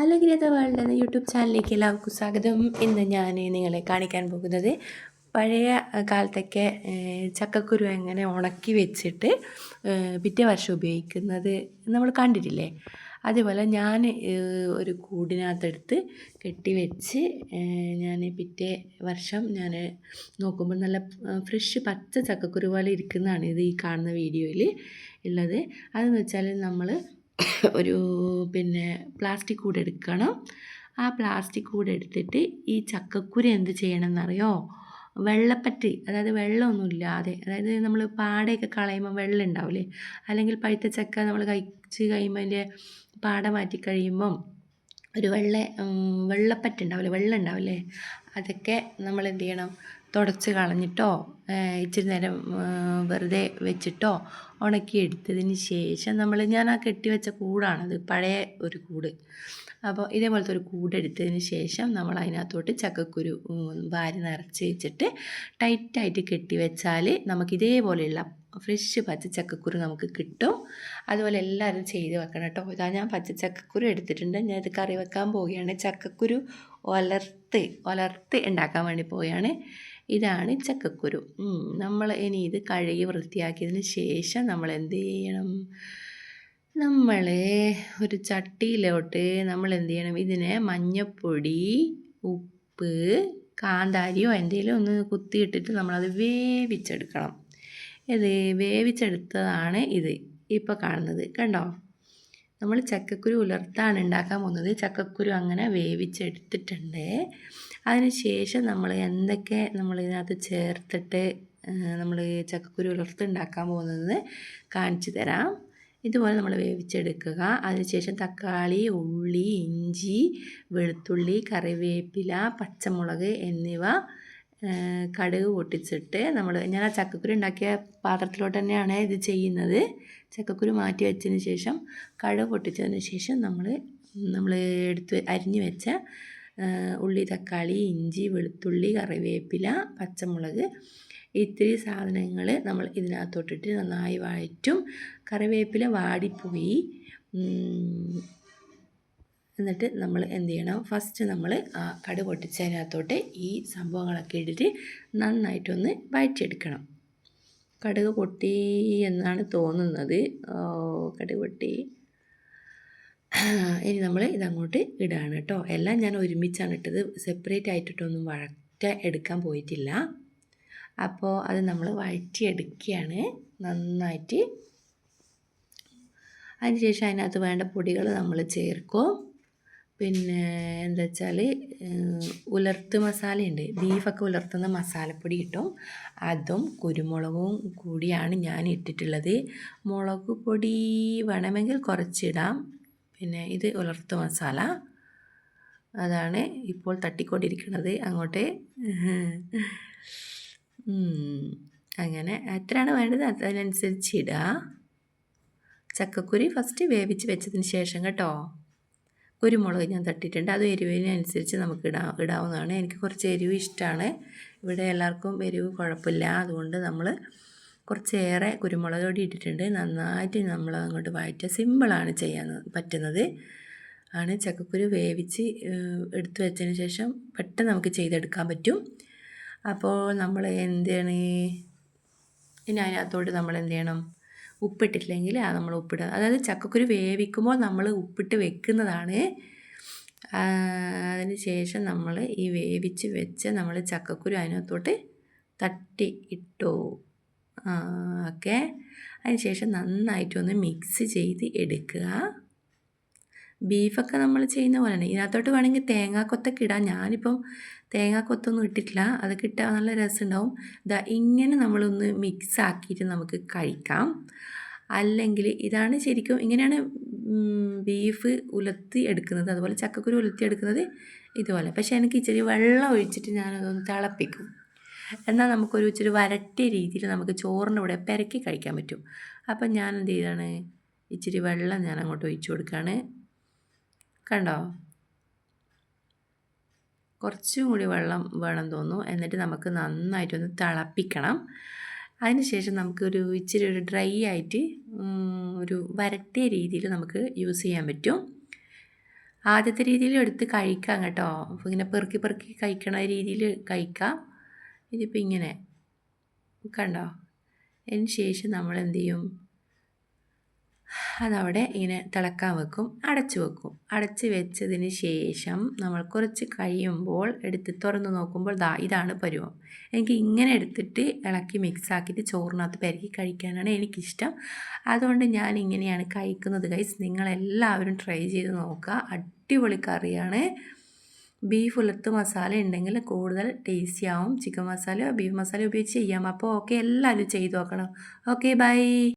അലഗ്രത world എന്ന YouTube ചാനലിലേക്ക് എല്ലാവർക്കും സ്വാഗതം. ഇന്ന് ഞാൻ നിങ്ങളെ കാണിക്കാൻ പോകുന്നത് പഴയ കാലത്തൊക്കെ ചക്കക്കുരു എങ്ങനെ ഉണക്കി വെച്ചിട്ട് പിറ്റേ വർഷം ഉപയോഗിക്കുന്നത് നമ്മൾ കണ്ടിട്ടില്ലേ? അതേപോലെ ഞാൻ ഒരു കൂടിനകത്തെടുത്ത് കെട്ടിവെച്ച് ഞാൻ പിറ്റേ വർഷം ഞാൻ നോക്കുമ്പോൾ നല്ല ഫ്രഷ് പച്ച ചക്കക്കുരു പോലെ ഇരിക്കുന്നതാണ് ഇത് ഈ കാണുന്ന വീഡിയോയിൽ ഉള്ളത്. അതെന്ന് വെച്ചാൽ നമ്മൾ ഒരു പിന്നെ പ്ലാസ്റ്റിക് കൂടെ എടുക്കണം. ആ പ്ലാസ്റ്റിക് കൂടെ എടുത്തിട്ട് ഈ ചക്കക്കുരു എന്ത് ചെയ്യണം എന്നറിയോ വെള്ളപ്പറ്റി അതായത് വെള്ളമൊന്നും ഇല്ലാതെ അതായത് നമ്മൾ പാടയൊക്കെ കളയുമ്പോൾ വെള്ളം ഉണ്ടാവില്ലേ അല്ലെങ്കിൽ പഴുത്ത ചക്ക നമ്മൾ കഴിച്ച് കഴിയുമ്പോൾ അതിന്റെ പാട മാറ്റി കഴിയുമ്പം ഒരു വെള്ള ഉം, വെള്ളപ്പറ്റ് ഉണ്ടാവില്ലേ വെള്ളം ഉണ്ടാവില്ലേ അതൊക്കെ നമ്മൾ എന്ത് ചെയ്യണം? തുടച്ച് കളഞ്ഞിട്ടോ ഇച്ചിരി നേരം വെറുതെ വെച്ചിട്ടോ ഉണക്കി എടുത്തതിന് ശേഷം നമ്മൾ ഞാൻ ആ കെട്ടിവെച്ച കൂടാണത് പഴയ ഒരു കൂട്. അപ്പോൾ ഇതേപോലത്തെ ഒരു കൂടെടുത്തതിന് ശേഷം നമ്മൾ അതിനകത്തോട്ട് ചക്കക്കുരു വാരി നിറച്ച് വെച്ചിട്ട് ടൈറ്റായിട്ട് കെട്ടി വെച്ചാൽ നമുക്ക് ഇതേപോലെയുള്ള ഫ്രഷ് പച്ചച്ചക്കക്കുരു നമുക്ക് കിട്ടും. അതുപോലെ എല്ലാവരും ചെയ്ത് വെക്കണം കേട്ടോ. ഇതാ ഞാൻ പച്ചച്ചക്കക്കുരു എടുത്തിട്ടുണ്ട്. ഞാൻ ഇത് കറി വെക്കാൻ പോവുകയാണ്. ചക്കക്കുരു ഒലർത്ത് ഒലർത്ത് ഉണ്ടാക്കാൻ വേണ്ടി പോവുകയാണ്. ഇതാണ് ചക്കക്കുരു. നമ്മൾ ഇനി ഇത് കഴുകി വൃത്തിയാക്കിയതിന് ശേഷം നമ്മൾ എന്ത് ചെയ്യണം? നമ്മൾ ഒരു ചട്ടിയിലോട്ട് നമ്മൾ എന്ത് ചെയ്യണം? ഇതിനെ മഞ്ഞപ്പൊടി ഉപ്പ് കാന്താരിയോ എന്തെങ്കിലും ഒന്ന് കുത്തിയിട്ടിട്ട് നമ്മളത് വേവിച്ചെടുക്കണം. ഇത് വേവിച്ചെടുത്തതാണ് ഇത് ഇപ്പോൾ കാണുന്നത്. കണ്ടോ? നമ്മൾ ചക്കക്കുരു ഉലർത്താണ് ഉണ്ടാക്കാൻ പോകുന്നത്. ചക്കക്കുരു അങ്ങനെ വേവിച്ചെടുത്തിട്ടുണ്ട്. അതിന് ശേഷം നമ്മൾ എന്തൊക്കെ നമ്മൾ ഇതിനകത്ത് ചേർത്തിട്ട് നമ്മൾ ചക്കക്കുരു ഉലർത്ത് ഉണ്ടാക്കാൻ പോകുന്നത് കാണിച്ചു തരാം. ഇതുപോലെ നമ്മൾ വേവിച്ചെടുക്കുക. അതിനുശേഷം തക്കാളി ഉള്ളി ഇഞ്ചി വെളുത്തുള്ളി കറിവേപ്പില പച്ചമുളക് എന്നിവ കടുക് പൊട്ടിച്ചിട്ട് നമ്മൾ ഞാൻ ആ ചക്കക്കുരു ഉണ്ടാക്കിയ പാത്രത്തിലോട്ട് തന്നെയാണ് ഇത് ചെയ്യുന്നത്. ചക്കക്കുരു മാറ്റി വെച്ചതിന് ശേഷം കടുക് പൊട്ടിച്ചതിന് ശേഷം നമ്മൾ നമ്മൾ എടുത്ത് അരിഞ്ഞു വെച്ച ഉള്ളി തക്കാളി ഇഞ്ചി വെളുത്തുള്ളി കറിവേപ്പില പച്ചമുളക് ഇത്തിരി സാധനങ്ങൾ നമ്മൾ ഇതിനകത്തോട്ടിട്ട് നന്നായി വഴറ്റും. കറിവേപ്പില വാടിപ്പോയി. എന്നിട്ട് നമ്മൾ എന്ത് ചെയ്യണം? ഫസ്റ്റ് നമ്മൾ ആ കട പൊട്ടിച്ചതിനകത്തോട്ട് ഈ സംഭവങ്ങളൊക്കെ ഇട്ടിട്ട് നന്നായിട്ടൊന്ന് വഴറ്റിയെടുക്കണം. കടുക് പൊട്ടി എന്നാണ് തോന്നുന്നത്. കടുക് പൊട്ടി. ഇനി നമ്മൾ ഇതങ്ങോട്ട് ഇടുകയാണ് കേട്ടോ. എല്ലാം ഞാൻ ഒരുമിച്ചാണ് ഇട്ടത്. സെപ്പറേറ്റ് ആയിട്ടിട്ടൊന്നും വഴറ്റ എടുക്കാൻ പോയിട്ടില്ല. അപ്പോൾ അത് നമ്മൾ വഴറ്റിയെടുക്കുകയാണ്. നന്നായിട്ട്. അതിനുശേഷം അതിനകത്ത് വേണ്ട പൊടികൾ നമ്മൾ ചേർക്കും. പിന്നെ എന്താ വെച്ചാൽ ഉലർത്ത് മസാലയുണ്ട്. ബീഫൊക്കെ ഉലർത്തുന്ന മസാലപ്പൊടി കിട്ടും. അതും കുരുമുളകും കൂടിയാണ് ഞാൻ ഇട്ടിട്ടുള്ളത്. മുളക് പൊടി വേണമെങ്കിൽ കുറച്ചിടാം. പിന്നെ ഇത് ഉലർത്ത് മസാല. അതാണ് ഇപ്പോൾ തട്ടിക്കൊണ്ടിരിക്കുന്നത്. അങ്ങോട്ട്. അങ്ങനെ എത്രയാണ് വേണ്ടത്? അതിനനുസരിച്ച് ഇടുക ചക്കക്കുരി ഫസ്റ്റ് വേവിച്ച് വെച്ചതിന് ശേഷം കേട്ടോ. കുരുമുളക് ഞാൻ തട്ടിയിട്ടുണ്ട്. അത് എരിവിനനുസരിച്ച് നമുക്ക് ഇടാ ഇടാവുന്നതാണ്. എനിക്ക് കുറച്ച് എരിവ് ഇഷ്ടമാണ് ഇവിടെ എല്ലാവർക്കും എരിവ് കുഴപ്പമില്ല. അതുകൊണ്ട് നമ്മൾ കുറച്ചേറെ കുരുമുളക് പൊടി ഇട്ടിട്ടുണ്ട്. നന്നായിട്ട് നമ്മൾ അങ്ങോട്ട് വഴറ്റുക. സിമ്പിളാണ് ചെയ്യാൻ പറ്റുന്നത്. ആണ് ചക്കക്കുരു വേവിച്ച് എടുത്തു വെച്ചതിന് ശേഷം പെട്ടെന്ന് നമുക്ക് ചെയ്തെടുക്കാൻ പറ്റും. അപ്പോൾ നമ്മൾ എന്താണ്? ഇനി അതിനകത്തോട്ട് നമ്മൾ എന്ത് ചെയ്യണം? ഉപ്പിട്ടിട്ടില്ലെങ്കിൽ ആ നമ്മൾ ഉപ്പിടുക അതായത് ചക്കക്കുരു വേവിക്കുമ്പോൾ നമ്മൾ ഉപ്പിട്ട് വെക്കുന്നതാണ്. അതിന് ശേഷം നമ്മൾ ഈ വേവിച്ച് വെച്ച് നമ്മൾ ചക്കക്കുരു അതിനകത്തോട്ട് തട്ടി ഇട്ടു. ഓക്കെ. അതിന് ശേഷം നന്നായിട്ടൊന്ന് മിക്സ് ചെയ്ത് എടുക്കുക. ബീഫൊക്കെ നമ്മൾ ചെയ്യുന്ന പോലെ തന്നെ ഇതിനകത്തോട്ട് വേണമെങ്കിൽ തേങ്ങാക്കൊത്തൊക്കെ ഇടാം. ഞാനിപ്പം തേങ്ങാക്കൊത്തൊന്നും ഇട്ടിട്ടില്ല. അതൊക്കെ ഇട്ടാൽ നല്ല രസമുണ്ടാവും ഇതാ ഇങ്ങനെ നമ്മളൊന്ന് മിക്സ് ആക്കിയിട്ട് നമുക്ക് കഴിക്കാം. അല്ലെങ്കിൽ ഇതാണ് ശരിക്കും ഇങ്ങനെയാണ് ബീഫ് ഉലർത്തി എടുക്കുന്നത്. അതുപോലെ ചക്കക്കുരു ഉലർത്തി എടുക്കുന്നത് ഇതുപോലെ. പക്ഷേ എനിക്ക് ഇച്ചിരി വെള്ളം ഒഴിച്ചിട്ട് ഞാനതൊന്ന് തിളപ്പിക്കും. എന്നാൽ നമുക്കൊരു ഇച്ചിരി വരട്ടിയ രീതിയിൽ നമുക്ക് ചോറിന്റെ കൂടെ പെരക്കി കഴിക്കാൻ പറ്റും. അപ്പം ഞാൻ എന്ത് ചെയ്താണ് ഇച്ചിരി വെള്ളം ഞാൻ അങ്ങോട്ട് ഒഴിച്ചു കൊടുക്കുകയാണ് കണ്ടോ? കുറച്ചും കൂടി വെള്ളം വേണം തോന്നുന്നു. എന്നിട്ട് നമുക്ക് നന്നായിട്ടൊന്ന് തിളപ്പിക്കണം. അതിനുശേഷം നമുക്കൊരു ഇച്ചിരി ഒരു ഡ്രൈ ആയിട്ട് ഒരു വരട്ടിയ രീതിയിൽ നമുക്ക് യൂസ് ചെയ്യാൻ പറ്റും. ആദ്യത്തെ രീതിയിൽ എടുത്ത് കഴിക്കാം കേട്ടോ. ഇങ്ങനെ പെറുക്കി പെറുക്കി കഴിക്കണ രീതിയിൽ കഴിക്കാം. ഇതിപ്പോൾ ഇങ്ങനെ. കണ്ടോ? അതിന് ശേഷം നമ്മൾ എന്ത് ചെയ്യും? അതവിടെ ഇങ്ങനെ തിളക്കാൻ വെക്കും അടച്ചു വെക്കും. അടച്ച് വെച്ചതിന് ശേഷം നമ്മൾ കുറച്ച് കഴിയുമ്പോൾ എടുത്ത് തുറന്ന് നോക്കുമ്പോൾ ദാ ഇതാണ് പരുവം. എനിക്ക് ഇങ്ങനെ എടുത്തിട്ട് ഇളക്കി മിക്സ് ആക്കിയിട്ട് ചോറിനകത്ത് പെരക്കി കഴിക്കാനാണ് എനിക്കിഷ്ടം. അതുകൊണ്ട് ഞാൻ ഇങ്ങനെയാണ് കഴിക്കുന്നത്. ഗൈസ് നിങ്ങളെല്ലാവരും ട്രൈ ചെയ്ത് നോക്കുക. അടിപൊളി കറിയാണ്. ബീഫ് ഉലത്ത് മസാല ഉണ്ടെങ്കിൽ കൂടുതൽ ടേസ്റ്റി ആവും. ചിക്കൻ മസാല ബീഫ് മസാല ഉപയോഗിച്ച് ചെയ്യാം. അപ്പോൾ ഓക്കെ എല്ലാവരും ചെയ്ത് നോക്കണം. Okay bye